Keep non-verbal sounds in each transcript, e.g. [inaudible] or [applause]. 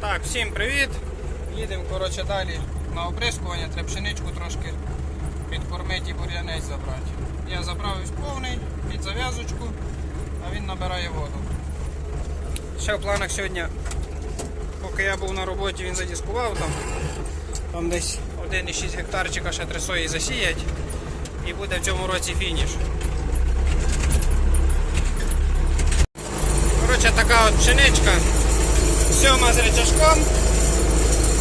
Так, всім привіт. Їдемо коротше, далі на оприскування, треба пшеничку трошки підкормити і бур'янець забрати. Я забрав повний під зав'язочку, а він набирає воду. Ще в планах сьогодні, поки я був на роботі, він задіскував там. Там десь 1,6 гектарчика ще тресої засіять. І буде в цьому році фініш. Коротше, така от пшеничка. Сьома з речашком.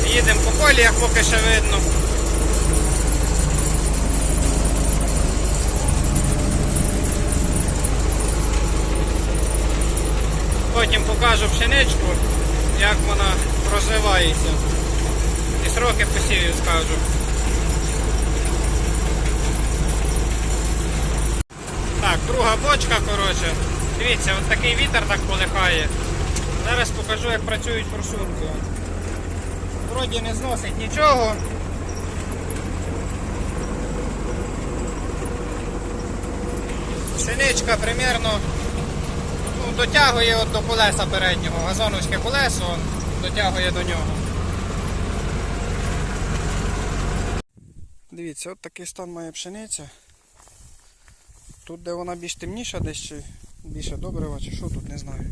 Їдемо по полі, як поки ще видно. Потім покажу пшеничку, як вона розвивається. І сроки посівів скажу. Так, друга бочка, коротше. Дивіться, от такий вітер так полихає. Зараз покажу, як працюють форсунки. Вроді не зносить нічого. Пшеничка примерно ну, дотягує от до колеса переднього, газоновське колесо дотягує до нього. Дивіться, от такий стан має пшениця. Тут, де вона більш темніша, десь більше добрива, чи що тут, не знаю.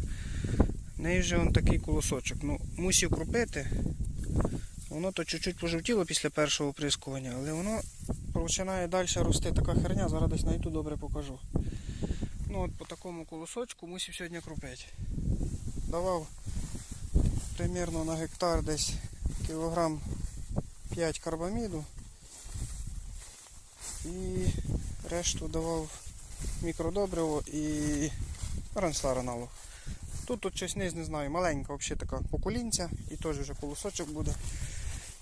Неї вже он такий колосочок. Ну, мусів крупити. Воно то чуть-чуть пожовтіло після першого оприскування, але воно починає далі рости така херня, зараз десь знайду добре покажу. Ну от по такому колосочку мусив сьогодні крупити. Давав примірно на гектар десь кілограм 5 карбаміду і решту давав мікродобриво і ранстар аналог. Тут тут щось низ, не знаю, маленька взагалі така поколінця і теж вже колосочок буде.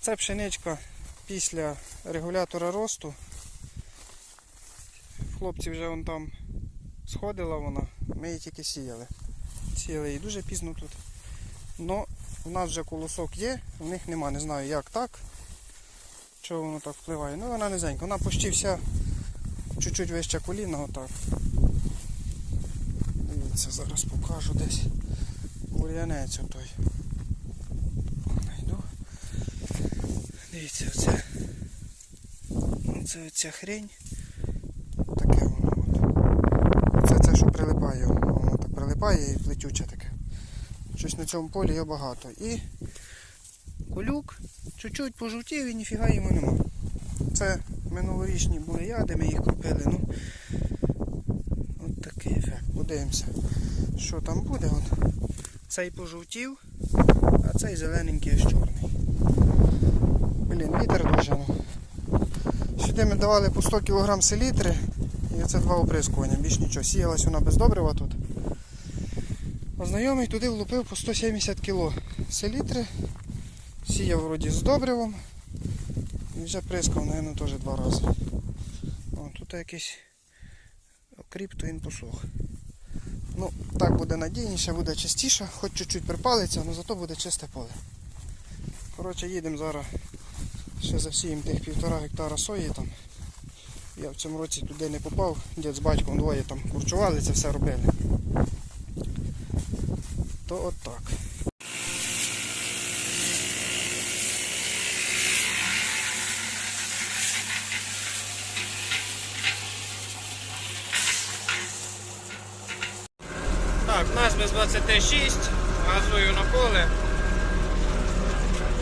Це пшеничка після регулятора росту. Хлопці вже вон там сходила вона, ми її тільки сіяли. Сіяли її дуже пізно тут. Но у нас вже колосок є, у них нема, не знаю як так. Чого воно так впливає. Ну вона низенька, вона почти вся чуть-чуть вище коліна отак. Дивіться, зараз покажу десь бур'янець отой. Найду. Дивіться, оце. Оце оця хрень. Таке воно от. Це це, що прилипає. Воно так прилипає і плетюче таке. Щось на цьому полі є багато. І колюк чуть-чуть пожовтів і ніфіга йому нема. Це минулорічні були яди, ми їх купили. Ну, такий. Подивимося, що там буде. От. Цей пожовтів, а цей зелененький аж чорний. Блін, вітер дуже. Ну. Сюди ми давали по 100 кг селітри і це два оприскування, більш нічого. Сіялась вона без добрива тут. А знайомий туди влупив по 170 кг селітри. Сіяв вроді з добривом. І вже прискав, мабуть, теж два рази. О, тут якийсь окріп, він посох. Ну, так буде надійніше, буде чистіше, хоч чуть-чуть припалиться, але зато буде чисте поле. Коротше, їдемо зараз ще засіємо тих півтора гектара сої там. Я в цьому році туди не попав, дід з батьком двоє там курчували, це все робили. То от так. Так, нас без 26, газую на поле.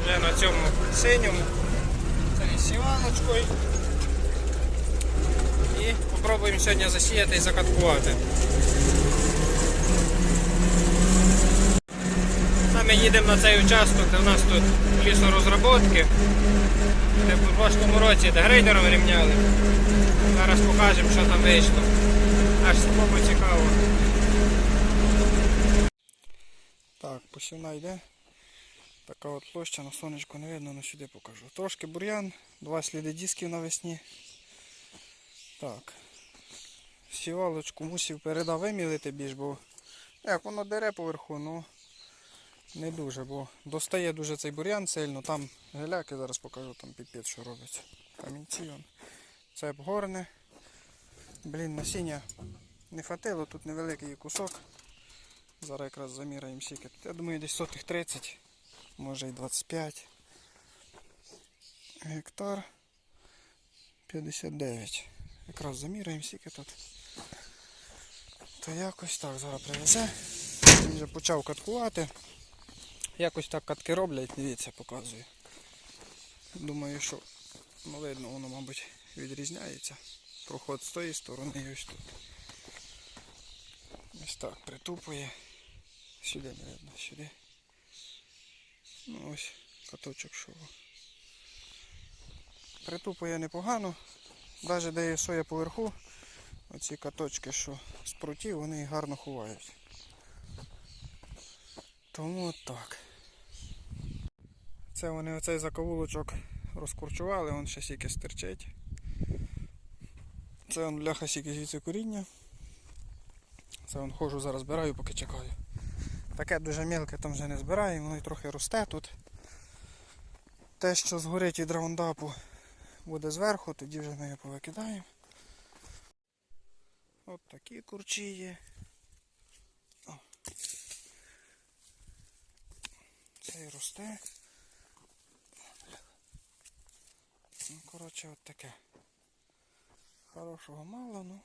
Вже на цьому синьому. Це із сівалочкою. І спробуємо сьогодні засіяти і закаткувати. Саме їдемо на цей участок, де у нас тут лісорозробки. Де в прошлому році де грейдером рівняли. Зараз покажемо, що там вийшло. Аж самому цікаво. Так, посівна йде. Така от площа, на сонечку не видно, але сюди покажу. Трошки бур'ян, два сліди дисків навесні. Так. Сівалочку мусив передав вимілити більш, бо як воно дере поверху, ну не дуже, бо достає дуже цей бур'ян сильно. Там геляки, зараз покажу, там піпець що робиться. Камінці. он. Це обгорне. Блін, насіння не хватило, тут невеликий кусок. Зараз якраз заміряємо скільки. Я думаю, десь сотих 30 може і 25. Гектар 59. Якраз заміряємо скільки тут. То якось так зараз привезе. Він вже почав каткувати. Якось так катки роблять, дивіться, показую. Думаю, що ну, видно, воно, мабуть, відрізняється. Проход з тої сторони і ось тут. Ось так притупує. Сюди не сюди. Ну ось каточок шоу. Притупує непогано. Навіть де є соя поверху, оці каточки, що з прутів, вони гарно ховають. Тому от так. Це вони оцей заковулочок розкурчували, він ще сіки стирчить. Це он бляха сіки звідси коріння. Це он хожу зараз збираю, поки чекаю. Таке дуже мілке там вже не збираю, воно і трохи росте тут. Те, що згорить від раундапу, буде зверху, тоді вже ми його повикидаємо. От такі курчі є. О. Цей росте. Ну, коротше, от таке. Хорошого мало, ну.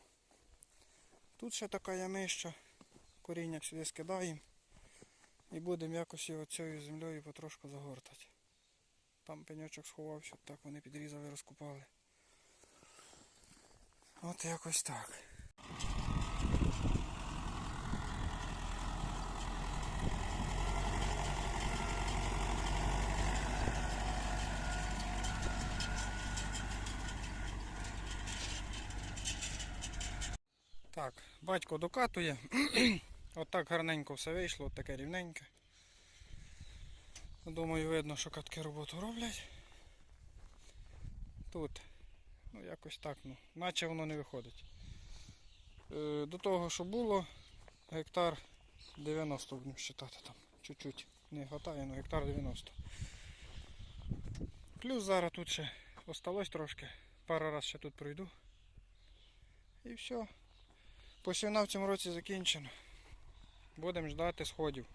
Тут ще така ямища. Коріння сюди скидаємо. І будемо якось його цією землею потрошку загортати. Там пеньочок сховався, так вони підрізали, розкопали. От якось так. Так, батько докатує. [clears throat] От гарненько все вийшло, от таке рівненьке. Думаю, видно, що катки роботу роблять. Тут, ну якось так, ну, наче воно не виходить. Е, до того, що було, гектар 90 будемо вважати там. Чуть-чуть не вистачає, але гектар 90. Плюс зараз тут ще осталось трошки. Пару раз ще тут пройду. І все. Посівна в цьому році закінчено. Будемо ждати сходів.